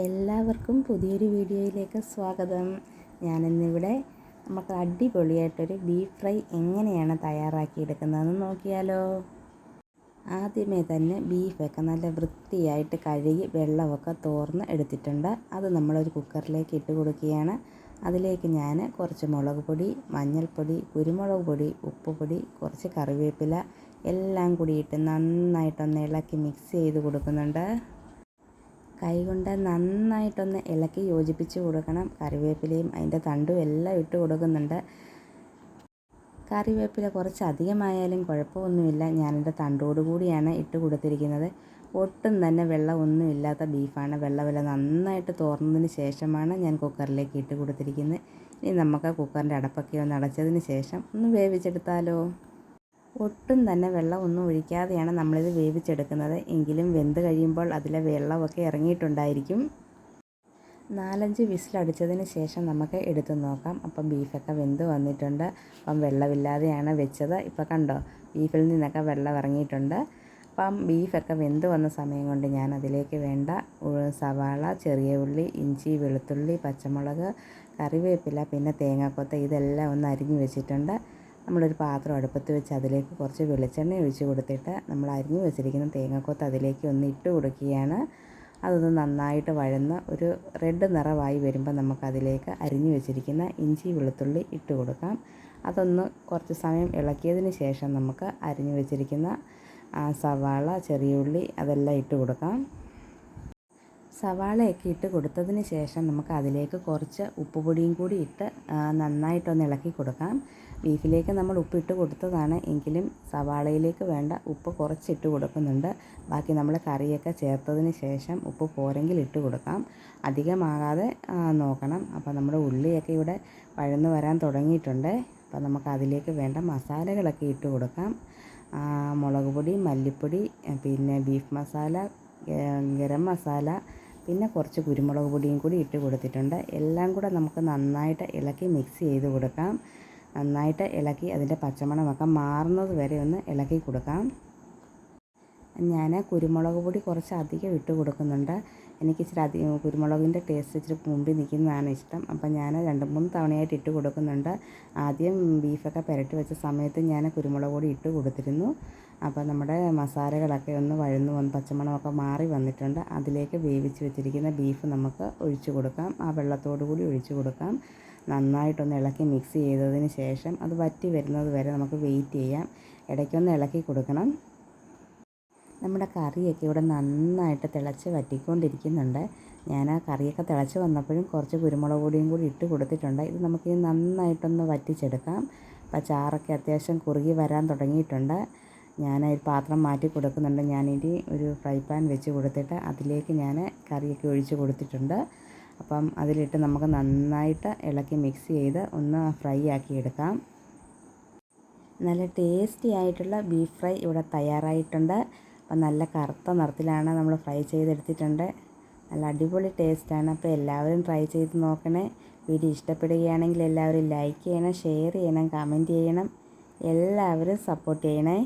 എല്ലാവർക്കും പുതിയൊരു വീഡിയോയിലേക്ക് സ്വാഗതം. ഞാനിന്നിവിടെ നമുക്ക് അടിപൊളിയായിട്ടൊരു ബീഫ് ഫ്രൈ എങ്ങനെയാണ് തയ്യാറാക്കിയെടുക്കുന്നതെന്ന് നോക്കിയാലോ. ആദ്യമേ തന്നെ ബീഫൊക്കെ നല്ല വൃത്തിയായിട്ട് കഴുകി വെള്ളമൊക്കെ തോർന്ന് എടുത്തിട്ടുണ്ട്. അത് നമ്മളൊരു കുക്കറിലേക്ക് ഇട്ട് കൊടുക്കുകയാണ്. അതിലേക്ക് ഞാൻ കുറച്ച് മുളക് പൊടി മഞ്ഞൾപ്പൊടി കുരുമുളക് പൊടി ഉപ്പുപൊടി കുറച്ച് കറിവേപ്പില എല്ലാം കൂടിയിട്ട് നന്നായിട്ടൊന്ന് ഇളക്കി മിക്സ് ചെയ്ത് കൊടുക്കുന്നുണ്ട്. കൈകൊണ്ട് നന്നായിട്ടൊന്ന് ഇളക്കി യോജിപ്പിച്ച് കൊടുക്കണം. കറിവേപ്പിലയും അതിന്റെ തണ്ടും എല്ലാം ഇട്ട് കൊടുക്കുന്നുണ്ട്. കറിവേപ്പില കുറച്ച് അധികമായാലും കുഴപ്പമൊന്നുമില്ല ഞാനെന്റെ കൂടിയാണ് ഇട്ട് കൊടുത്തിരിക്കുന്നത്. ഒട്ടും തന്നെ വെള്ളമൊന്നും ഇല്ലാത്ത ബീഫാണ്. വെള്ളവില നന്നായിട്ട് തോർന്നതിന് ശേഷമാണ് ഞാൻ കുക്കറിലേക്ക് ഇട്ട് കൊടുത്തിരിക്കുന്നത്. ഇനി നമുക്ക് കുക്കറിന്റെ അടപ്പൊക്കെ ഒന്ന് അടച്ചതിന് ശേഷം ഒന്ന് വേവിച്ചെടുത്താലോ? ഒട്ടും തന്നെ വെള്ളം ഒന്നും ഒഴിക്കാതെയാണ് നമ്മളിത് വേവിച്ചെടുക്കുന്നത്. എങ്കിലും വെന്ത് കഴിയുമ്പോൾ അതിലെ വെള്ളമൊക്കെ ഇറങ്ങിയിട്ടുണ്ടായിരിക്കും. നാലഞ്ച് വിസിലടിച്ചതിന് ശേഷം നമുക്ക് എടുത്തു നോക്കാം. അപ്പം ബീഫൊക്കെ വെന്ത് വന്നിട്ടുണ്ട്. അപ്പം വെള്ളമില്ലാതെയാണ് വെച്ചത്. ഇപ്പം കണ്ടോ ബീഫിൽ നിന്നൊക്കെ വെള്ളം ഇറങ്ങിയിട്ടുണ്ട്. അപ്പം ബീഫൊക്കെ വെന്ത് വന്ന സമയം കൊണ്ട് ഞാൻ അതിലേക്ക് വേണ്ട സവാള ചെറിയ ഉള്ളി ഇഞ്ചി വെളുത്തുള്ളി പച്ചമുളക് കറിവേപ്പില പിന്നെ തേങ്ങാക്കൊത്ത ഇതെല്ലാം ഒന്ന് അരിഞ്ഞു വെച്ചിട്ടുണ്ട്. നമ്മളൊരു പാത്രം അടുപ്പത്ത് വെച്ച് അതിലേക്ക് കുറച്ച് വെളിച്ചെണ്ണ ഒഴിച്ച് കൊടുത്തിട്ട് നമ്മൾ അരിഞ്ഞു വെച്ചിരിക്കുന്ന തേങ്ങാക്കൊത്ത് അതിലേക്ക് ഒന്ന് ഇട്ട് കൊടുക്കുകയാണ്. അതൊന്ന് നന്നായിട്ട് വഴന്ന് ഒരു റെഡ് നിറമായി വരുമ്പോൾ നമുക്കതിലേക്ക് അരിഞ്ഞു വെച്ചിരിക്കുന്ന ഇഞ്ചി വെളുത്തുള്ളി ഇട്ട് കൊടുക്കാം. അതൊന്ന് കുറച്ച് സമയം ഇളക്കിയതിന് ശേഷം നമുക്ക് അരിഞ്ഞു വെച്ചിരിക്കുന്ന സവാള ചെറിയ ഉള്ളി അതെല്ലാം ഇട്ട് കൊടുക്കാം. സവാളയൊക്കെ ഇട്ട് കൊടുത്തതിന് ശേഷം നമുക്ക് അതിലേക്ക് കുറച്ച് ഉപ്പുപൊടിയും കൂടി ഇട്ട് നന്നായിട്ടൊന്ന് ഇളക്കി കൊടുക്കാം. ബീഫിലേക്ക് നമ്മൾ ഉപ്പിട്ട് കൊടുത്തതാണ് എങ്കിലും സവാളയിലേക്ക് വേണ്ട ഉപ്പ് കുറച്ചിട്ട് കൊടുക്കുന്നുണ്ട്. ബാക്കി നമ്മൾ കറിയൊക്കെ ചേർത്തതിന് ശേഷം ഉപ്പ് പോരെങ്കിൽ ഇട്ട് കൊടുക്കാം. അധികമാകാതെ നോക്കണം. അപ്പോൾ നമ്മുടെ ഉള്ളിയൊക്കെ ഇവിടെ വഴന്നു വരാൻ തുടങ്ങിയിട്ടുണ്ട്. അപ്പോൾ നമുക്ക് അതിലേക്ക് വേണ്ട മസാലകളൊക്കെ ഇട്ട് കൊടുക്കാം. മുളക് പൊടി മല്ലിപ്പൊടി പിന്നെ ബീഫ് മസാല ഗരം മസാല പിന്നെ കുറച്ച് കുരുമുളക് പൊടിയും കൂടി ഇട്ട് കൊടുത്തിട്ടുണ്ട്. എല്ലാം കൂടെ നമുക്ക് നന്നായിട്ട് ഇളക്കി മിക്സ് ചെയ്ത് കൊടുക്കാം. നന്നായിട്ട് ഇളക്കി അതിന്റെ പച്ചമണമൊക്കെ മാറുന്നത് വരെ ഒന്ന് ഇളക്കി കൊടുക്കാം. ഞാൻ കുരുമുളക് പൊടി കുറച്ച് അധികം ഇട്ട് കൊടുക്കുന്നുണ്ട്. എനിക്ക് ഇച്ചിരി അധികം കുരുമുളകിന്റെ ടേസ്റ്റ് ഇച്ചിരി മുമ്പിൽ നിൽക്കുന്നതാണ് ഇഷ്ടം. അപ്പം ഞാൻ രണ്ട് മൂന്ന് തവണയായിട്ട് ഇട്ട് കൊടുക്കുന്നുണ്ട്. ആദ്യം ബീഫൊക്കെ പുരട്ടി വെച്ച സമയത്ത് ഞാൻ കുരുമുളക് പൊടി ഇട്ട് കൊടുത്തിരുന്നു. അപ്പോൾ നമ്മുടെ മസാലകളൊക്കെ ഒന്ന് വഴന്നു വന്ന് പച്ചമണമൊക്കെ മാറി വന്നിട്ടുണ്ട്. അതിലേക്ക് വേവിച്ച് വെച്ചിരിക്കുന്ന ബീഫ് നമുക്ക് ഒഴിച്ചു കൊടുക്കാം. ആ വെള്ളത്തോടു കൂടി ഒഴിച്ചു കൊടുക്കാം. നന്നായിട്ടൊന്ന് ഇളക്കി മിക്സ് ചെയ്തതിന് ശേഷം അത് വറ്റി വരുന്നത് വരെ നമുക്ക് വെയിറ്റ് ചെയ്യാം. ഇടയ്ക്കൊന്ന് ഇളക്കി കൊടുക്കണം. നമ്മുടെ കറിയൊക്കെ ഇവിടെ നന്നായിട്ട് തിളച്ച് വറ്റിക്കൊണ്ടിരിക്കുന്നുണ്ട്. ഞാൻ ആ കറിയൊക്കെ തിളച്ച് വന്നപ്പോഴും കുറച്ച് കുരുമുളക് പൊടിയും കൂടി ഇട്ട് കൊടുത്തിട്ടുണ്ട്. ഇത് നമുക്ക് നന്നായിട്ടൊന്ന് വറ്റിച്ചെടുക്കാം. അപ്പോൾ ചാറൊക്കെ അത്യാവശ്യം കുറുകി വരാൻ തുടങ്ങിയിട്ടുണ്ട്. ഞാൻ ഒരു പാത്രം മാറ്റി കൊടുക്കുന്നുണ്ട്. ഞാനിനി ഒരു ഫ്രൈ പാൻ വെച്ച് കൊടുത്തിട്ട് അതിലേക്ക് ഞാൻ കറിയൊക്കെ ഒഴിച്ച് കൊടുത്തിട്ടുണ്ട്. അപ്പം അതിലിട്ട് നമുക്ക് നന്നായിട്ട് ഇളക്കി മിക്സ് ചെയ്ത് ഒന്ന് ഫ്രൈ ആക്കി എടുക്കാം. നല്ല ടേസ്റ്റി ആയിട്ടുള്ള ബീഫ് ഫ്രൈ ഇവിടെ തയ്യാറായിട്ടുണ്ട്. അപ്പം നല്ല കറുത്ത നിറത്തിലാണ് നമ്മൾ ഫ്രൈ ചെയ്തെടുത്തിട്ടുണ്ട്. നല്ല അടിപൊളി ടേസ്റ്റാണ്. അപ്പോൾ എല്ലാവരും ട്രൈ ചെയ്ത് നോക്കണേ. വീഡിയോ ഇഷ്ടപ്പെടുകയാണെങ്കിൽ എല്ലാവരും ലൈക്ക് ചെയ്യണം ഷെയർ ചെയ്യണം കമന്റ് ചെയ്യണം. എല്ലാവരും സപ്പോർട്ട് ചെയ്യണേ.